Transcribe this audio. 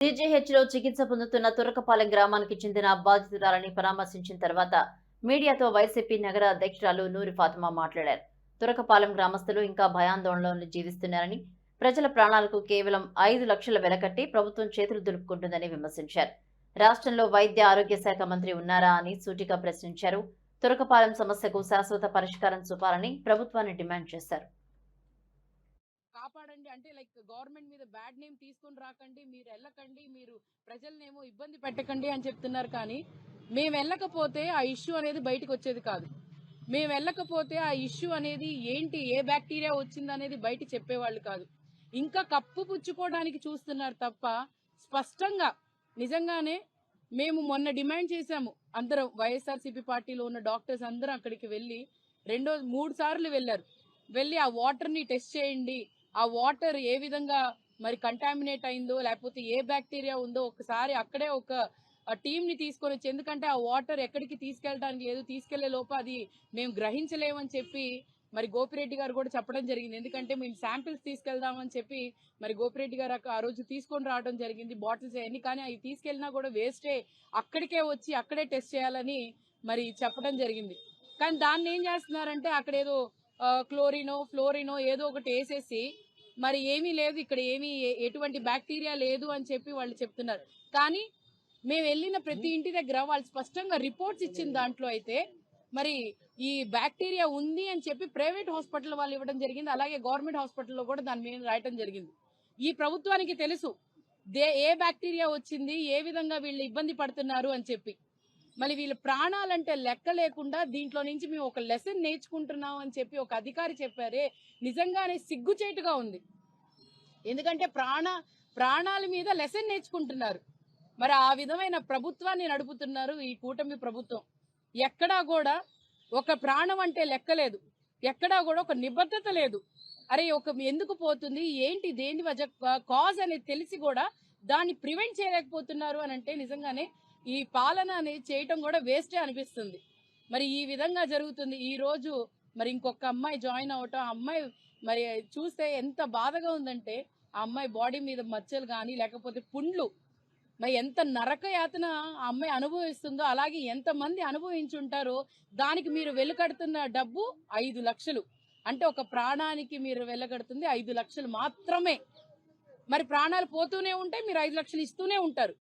జీజీహెచ్లో చికిత్స పొందుతున్న తురకపాలెం గ్రామానికి చెందిన బాధితురాలని పరామర్శించిన తర్వాత మీడియాతో వైసీపీ నగర అధ్యక్షురాలు నూరి ఫాతిమా మాట్లాడారు. తురకపాలెం గ్రామస్తులు ఇంకా భయాందోళనలో జీవిస్తున్నారని ప్రజల ప్రాణాలకు కేవలం ఐదు లక్షల వెలకట్టి ప్రభుత్వం చేతులు దులుపుకుంటుందని విమర్శించారు. రాష్ట్రంలో వైద్య ఆరోగ్య శాఖ మంత్రి ఉన్నారా అని సూటిగా ప్రశ్నించారు. తురకపాలెం సమస్యకు శాశ్వత పరిష్కారం చూపాలని ప్రభుత్వాన్ని డిమాండ్ చేశారు. కాపాడండి. అంటే లైక్ గవర్నమెంట్ మీద బ్యాడ్ నేమ్ తీసుకొని రాకండి మీరు వెళ్ళకండి మీరు ప్రజలనేమో ఇబ్బంది పెట్టకండి అని చెప్తున్నారు కానీ మేము వెళ్ళకపోతే ఆ ఇష్యూ అనేది బయటకు వచ్చేది కాదు. మేము వెళ్ళకపోతే ఆ ఇష్యూ అనేది ఏంటి ఏ బ్యాక్టీరియా వచ్చింది అనేది బయట చెప్పేవాళ్ళు కాదు. ఇంకా కప్పు పుచ్చుకోవడానికి చూస్తున్నారు తప్ప స్పష్టంగా నిజంగానే మేము మొన్న డిమాండ్ చేశాము. అందరం వైఎస్ఆర్సీపీ పార్టీలో ఉన్న డాక్టర్స్ అందరం అక్కడికి వెళ్ళి రెండో మూడు సార్లు వెళ్ళారు. వెళ్ళి ఆ వాటర్ని టెస్ట్ చేయండి ఆ వాటర్ ఏ విధంగా మరి కంటామినేట్ అయిందో లేకపోతే ఏ బ్యాక్టీరియా ఉందో ఒకసారి అక్కడే ఒక టీమ్ని తీసుకొని వచ్చి ఎందుకంటే ఆ వాటర్ ఎక్కడికి తీసుకెళ్ళడానికి లేదు తీసుకెళ్ళే లోపు అది మేము గ్రహించలేమని చెప్పి మరి గోపిరెడ్డి గారు కూడా చెప్పడం జరిగింది. ఎందుకంటే మేము శాంపిల్స్ తీసుకెళ్దామని చెప్పి మరి గోపిరెడ్డి గారు ఆ రోజు తీసుకొని రావడం జరిగింది బాటిల్స్ అవన్నీ కానీ అవి తీసుకెళ్ళినా కూడా వేస్టే అక్కడికే వచ్చి అక్కడే టెస్ట్ చేయాలని మరి చెప్పడం జరిగింది. కానీ దాన్ని ఏం చేస్తున్నారంటే అక్కడ ఏదో క్లోరినో ఫ్లోరినో ఏదో ఒకటి వేసేసి మరి ఏమీ లేదు ఇక్కడ ఏమీ ఎటువంటి బ్యాక్టీరియా లేదు అని చెప్పి వాళ్ళు చెప్తున్నారు. కానీ మేము వెళ్ళిన ప్రతి ఇంటి దగ్గర వాళ్ళు స్పష్టంగా రిపోర్ట్స్ ఇచ్చిన దాంట్లో అయితే మరి ఈ బ్యాక్టీరియా ఉంది అని చెప్పి ప్రైవేట్ హాస్పిటల్ వాళ్ళు ఇవ్వడం జరిగింది. అలాగే గవర్నమెంట్ హాస్పిటల్లో కూడా దాని మీద రాయటం జరిగింది. ఈ ప్రభుత్వానికి తెలుసు దే ఏ బ్యాక్టీరియా వచ్చింది ఏ విధంగా వీళ్ళు ఇబ్బంది పడుతున్నారు అని చెప్పి. మరి వీళ్ళ ప్రాణాలంటే లెక్క లేకుండా దీంట్లో నుంచి మేము ఒక లెసన్ నేర్చుకుంటున్నాం అని చెప్పి ఒక అధికారి చెప్పారే. నిజంగానే సిగ్గుచేటుగా ఉంది. ఎందుకంటే ప్రాణ ప్రాణాల మీద లెసన్ నేర్చుకుంటున్నారు. మరి ఆ విధమైన ప్రభుత్వాన్ని నడుపుతున్నారు ఈ కూటమి ప్రభుత్వం. ఎక్కడా కూడా ఒక ప్రాణం అంటే లెక్కలేదు ఎక్కడా కూడా ఒక నిబద్ధత లేదు. అరే ఒక ఎందుకు పోతుంది? ఏంటి దేని వజ కాజ్ అనేది తెలిసి కూడా దాన్ని ప్రివెంట్ చేయలేకపోతున్నారు అని అంటే నిజంగానే ఈ పాలన అనేది చేయటం కూడా వేస్టే అనిపిస్తుంది. మరి ఈ విధంగా జరుగుతుంది. ఈ రోజు మరి ఇంకొక అమ్మాయి జాయిన్ అవటం ఆ అమ్మాయి మరి చూస్తే ఎంత బాధగా ఉందంటే ఆ అమ్మాయి బాడీ మీద మచ్చలు కానీ లేకపోతే పుండ్లు మరి ఎంత నరక యాతన ఆ అమ్మాయి అనుభవిస్తుందో అలాగే ఎంతమంది అనుభవించుంటారో దానికి మీరు వెలుకడుతున్న డబ్బు ఐదు లక్షలు. అంటే ఒక ప్రాణానికి మీరు వెళ్ళగడుతుంది ఐదు లక్షలు మాత్రమే. మరి ప్రాణాలు పోతూనే ఉంటే మీరు ఐదు లక్షలు ఇస్తూనే ఉంటారు.